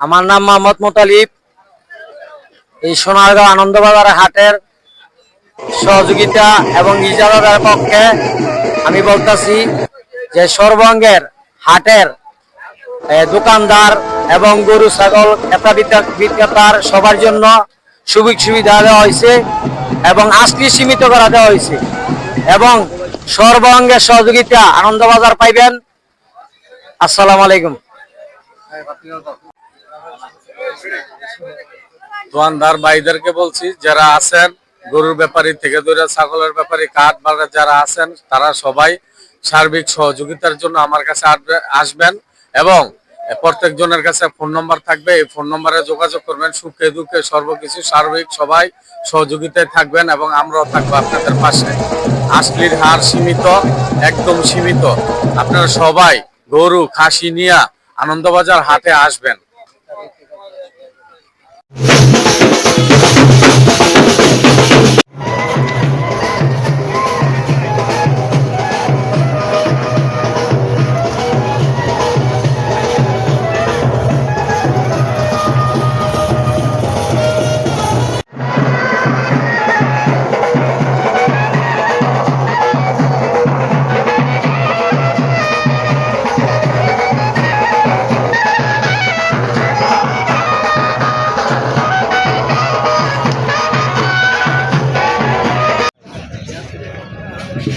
আমার নাম মোহাম্মদ মোতালিব। এই সোনারগাঁও আনন্দবাজার হাটের সহযোগিতা এবং ইজারাদার পক্ষে আমি বলতেছি যে সর্বঙ্গের হাটের দোকানদার এবং গরু, ছাগল, ক্রেতা বিক্রে- বিক্রেতার সবার জন্য সুযোগ সুবিধা দেওয়া হয়েছে এবং আসলি সীমিত করা দেওয়া হয়েছে এবং সর্বাঙ্গের সহযোগিতা আনন্দবাজার পাইবেন। আসসালামু আলাইকুম। দোয়ানদার ভাইদেরকে বলছি, যারা আছেন, গরুর ব্যাপারী থেকে ধরে ছাগলের ব্যাপারী, কাঠ বাগার যারা আছেন, তারা সবাই সার্বিক সহযোগিতার জন্য আমার কাছে আসবে- আসবেন এবং প্রত্যেক জনের কাছে ফোন নম্বর থাকবে। এই ফোন নম্বরে যোগাযোগ করবেন। সুখে দুঃখে সর্বকিছু সার্বিক সবাই সহযোগিতায় থাকবেন এবং আমরাও থাকব আপনাদের পাশে। আসলির হার সীমিত, একদম সীমিত। আপনারা সবাই গরু, খাসি নিয়ে আনন্দবাজার হাটে আসবেন। Thank you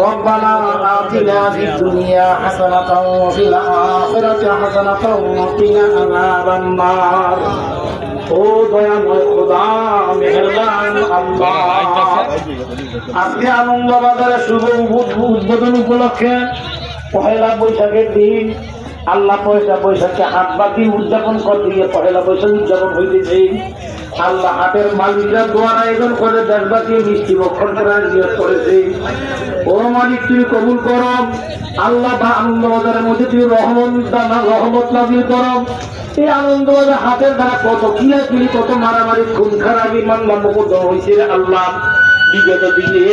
ربنا آتنا في الدنيا حسنة وفي الآخرة حسنة وقنا عذاب النار ও দয়াময় খোদা মেহরবান আল্লাহ আজকে আনন্দ বাজারে শুভ উদ্বোধ- উদ্বোধন উপলক্ষে পহেলা বৈশাখের দিন আল্লাহ পয়সা বৈশাখকে হাত বাকি উদযাপন করতে গিয়ে পহেলা বৈশাখ উদযাপন হইতেছে আল্লাহ হাটের মালিকরা দোয়ার আয়োজন করে, দেশবাসী মিষ্টি বক্ষণ করার নিয়োগ করেছে। ও মালিক, তুমি কবুল করো। আল্লাহ বা আনন্দবাজারের মধ্যে তুমি রহমত রহমত নাজিল করো। এই আনন্দবাজার হাতের দ্বারা কত কিলাকিলি কত মারামারি খুন খারাপ মামলা মোকদ্দমা হয়েছে আল্লাহ। বিগত দিনে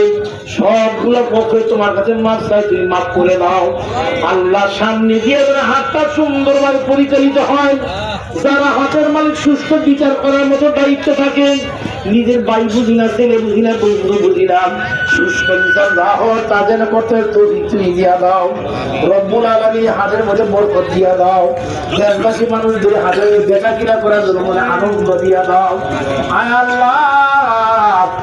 সবগুলো পক্ষে তোমার কাছে মাছ চাই, তুমি মাফ করে দাও। আল্লাহ সামনে দিয়ে হাতটা সুন্দরভাবে পরিচালিত হয়। যারা হাতের মালিক, সুস্থ বিচার করার মতো দায়িত্ব থাকে, নিজের বাই বুঝি না, ছেলে বুঝি না বই বুঝি না। সুস্থ বিচার যা হয় তা যেন করতে তৈরি তুমি দিয়া দাও। রব্বুল আলমী হাতের মধ্যে বরকত দিয়া দাও। দেশবাসী মানুষদের হাতে বেচা কিনা করার জন্য মনে আনন্দ দিয়া দাও। আয় আল্লাহ!